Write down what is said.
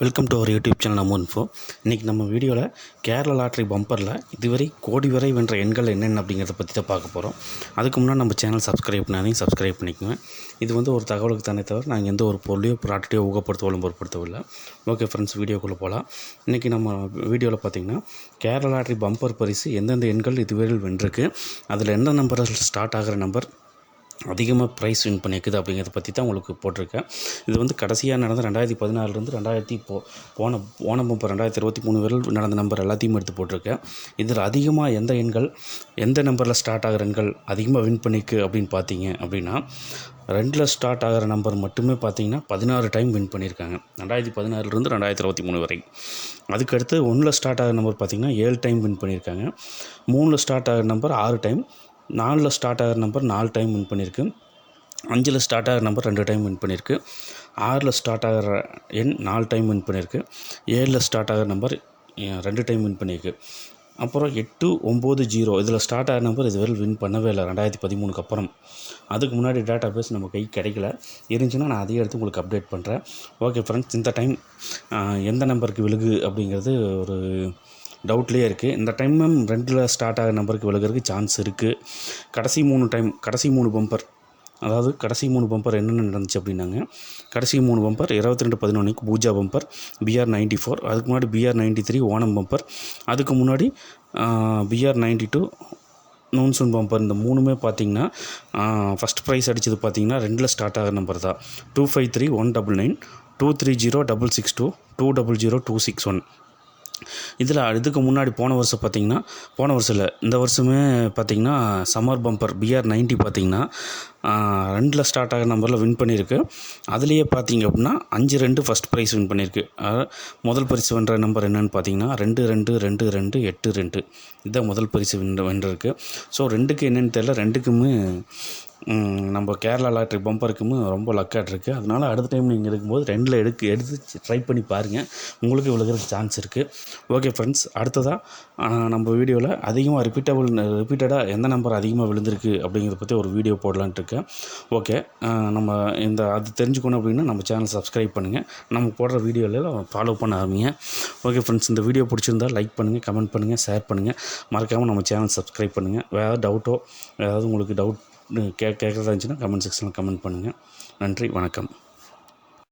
Welcome to our YouTube channel நம்ம info இன்றைக்கி நம்ம வீடியோவில் கேரளா லாட்ரி பம்பரில் இதுவரை கோடி வரை வென்ற எண்கள் என்னென்ன அப்படிங்கிறத பற்றி தான் பார்க்க போகிறோம் அதுக்கு முன்னாடி நம்ம சேனல் சப்ஸ்கிரைப் பண்ணாதையும் சப்ஸ்கிரைப் பண்ணிக்குவேன் இது வந்து ஒரு தகவலுக்கு தானே தவிர நாங்கள் எந்த ஒரு பொருளையோ ப்ராடக்டையோ ஊக்கப்படுத்தவோ பொருட்படுத்தவில்லை. ஓகே ஃப்ரெண்ட்ஸ் வீடியோக்குள்ளே போகலாம் இன்றைக்கி நம்ம வீடியோவில் பார்த்திங்கன்னா கேரளா லாட்ரி பம்பர் பரிசு எந்தெந்த எண்கள் இதுவரையில் வென்றிருக்கு அதில் எந்த நம்பரில் ஸ்டார்ட் ஆகிற நம்பர் அதிகமாக ப்ரைஸ் வின் பண்ணியிருக்குது அப்படிங்கிறத பற்றி தான் உங்களுக்கு போட்டிருக்கேன். இது வந்து கடைசியாக நடந்த ரெண்டாயிரத்தி பதினாலுலேருந்து ரெண்டாயிரத்தி போ போன போன இப்போ ரெண்டாயிரத்தி இருபத்தி மூணு வரையில் நடந்த நம்பர் எல்லாத்தையும் எடுத்து போட்டிருக்கேன். இதில் அதிகமாக எந்த எண்கள் எந்த நம்பரில் ஸ்டார்ட் ஆகிற எண்கள் அதிகமாக வின் பண்ணியிருக்கு அப்படின்னு பார்த்தீங்க அப்படின்னா ரெண்டில் ஸ்டார்ட் ஆகிற நம்பர் மட்டுமே பார்த்தீங்கன்னா பதினாறு டைம் வின் பண்ணியிருக்காங்க. ரெண்டாயிரத்தி பதினாறுலேருந்து ரெண்டாயிரத்தி இருபத்தி மூணு வரை. அதுக்கடுத்து ஒன்றில் ஸ்டார்ட் ஆகிற நம்பர் பார்த்திங்கன்னா ஏழு டைம் வின் பண்ணியிருக்காங்க. மூணில் ஸ்டார்ட் ஆகிற நம்பர் ஆறு டைம் நாலில் ஸ்டார்ட் ஆகிற நம்பர் நாலு டைம் வின் பண்ணியிருக்கு அஞ்சில் ஸ்டார்ட் ஆகிற நம்பர் ரெண்டு டைம் வின் பண்ணியிருக்கு ஆறில் ஸ்டார்ட் ஆகிற எண் நாலு டைம் வின் பண்ணியிருக்கு ஏழில் ஸ்டார்ட் ஆகிற நம்பர் ரெண்டு டைம் வின் பண்ணியிருக்கு அப்புறம் எட்டு ஒம்பது ஜீரோ இதில் ஸ்டார்ட் ஆகிற நம்பர் இதுவரை வின் பண்ணவே இல்லை. ரெண்டாயிரத்தி பதிமூணுக்கு அப்புறம். அதுக்கு முன்னாடி டேட்டா பேஸ் நம்ம கை கிடைக்கல. இருந்துச்சுன்னா நான் அதையே எடுத்து உங்களுக்கு அப்டேட் பண்ணுறேன் ஓகே ஃப்ரெண்ட்ஸ் இந்த டைம் எந்த நம்பருக்கு விழுகு அப்படிங்கிறது ஒரு டவுட்லேயே இருக்குது இந்த டைமும் ரெண்டில் ஸ்டார்ட் ஆகிற நம்பருக்கு விலகிறதுக்கு சான்ஸ் இருக்குது கடைசி மூணு டைம் கடைசி மூணு பம்பர் அதாவது கடைசி மூணு பம்பர் என்னென்ன நடந்துச்சு அப்படின்னாங்க. கடைசி மூணு பம்பர் இருபத்தி ரெண்டு பதினொன்றுக்கு Pooja bumper BR ninety four அதுக்கு முன்னாடி BR ninety three Onam bumper அதுக்கு முன்னாடி BR ninety two monsoon bumper இந்த மூணுமே பார்த்தீங்கன்னா ஃபஸ்ட் ப்ரைஸ் அடித்தது பார்த்தீங்கன்னா ரெண்டில் ஸ்டார்ட் ஆகிற நம்பர் தான். Two five three one double nine two three zero double six two two double zero two six one இதில் இதுக்கு முன்னாடி போன வருஷம் பார்த்திங்கன்னா போன வருஷம் இல்லை இந்த வருஷமே பார்த்தீங்கன்னா சம்மர் பம்பர் பிஆர் நைன்ட்டி பார்த்திங்கன்னா ரெண்டில் ஸ்டார்ட் ஆகிற நம்பரில் வின் பண்ணியிருக்கு. அதுலேயே பார்த்தீங்க அப்படின்னா அஞ்சு ரெண்டு ஃபஸ்ட் ப்ரைஸ் வின் பண்ணியிருக்கு. அதாவது முதல் பரிசு வென்ற நம்பர் என்னென்னு பார்த்தீங்கன்னா ரெண்டு ரெண்டு ரெண்டு ரெண்டு எட்டு ரெண்டு. இதுதான் முதல் பரிசு வென்ற வென்றிருக்கு. ஸோ ரெண்டுக்கு என்னென்னு தெரியல ரெண்டுக்குமே நம்ம கேரளா லாட்ரி பம்பருக்குமே ரொம்ப லக்காட் இருக்குது அதனால் அடுத்த டைம் நீங்கள் எடுக்கும்போது ரெண்டில் எடுக்க எடுத்து ட்ரை பண்ணி பாருங்கள் உங்களுக்கு விழுகிறதுக்கு சான்ஸ் இருக்குது ஓகே ஃப்ரெண்ட்ஸ் அடுத்ததாக நம்ம வீடியோவில் அதிகமாக ரிப்பீட்டபிள் ரிப்பீட்டடாக எந்த நம்பர் அதிகமாக விழுந்திருக்கு அப்படிங்கிறத பற்றி ஒரு வீடியோ போடலான்ட்டு இருக்கேன். ஓகே நம்ம இந்த அது தெரிஞ்சுக்கணும் அப்படின்னா நம்ம சேனல் சப்ஸ்கிரைப் பண்ணுங்கள் நம்ம போடுற வீடியோவில் ஃபாலோ பண்ண ஆரம்பிங்க. ஓகே ஃப்ரெண்ட்ஸ் இந்த வீடியோ பிடிச்சிருந்தா லைக் பண்ணுங்கள் கமெண்ட் பண்ணுங்கள் ஷேர் பண்ணுங்கள் மறக்காமல் நம்ம சேனல் சப்ஸ்கிரைப் பண்ணுங்கள் வேறு டவுட்டோ ஏதாவது உங்களுக்கு டவுட் கே கேட்குறதா இருந்துச்சுன்னா கமெண்ட் செக்ஷனில் கமெண்ட் பண்ணுங்கள் நன்றி வணக்கம்.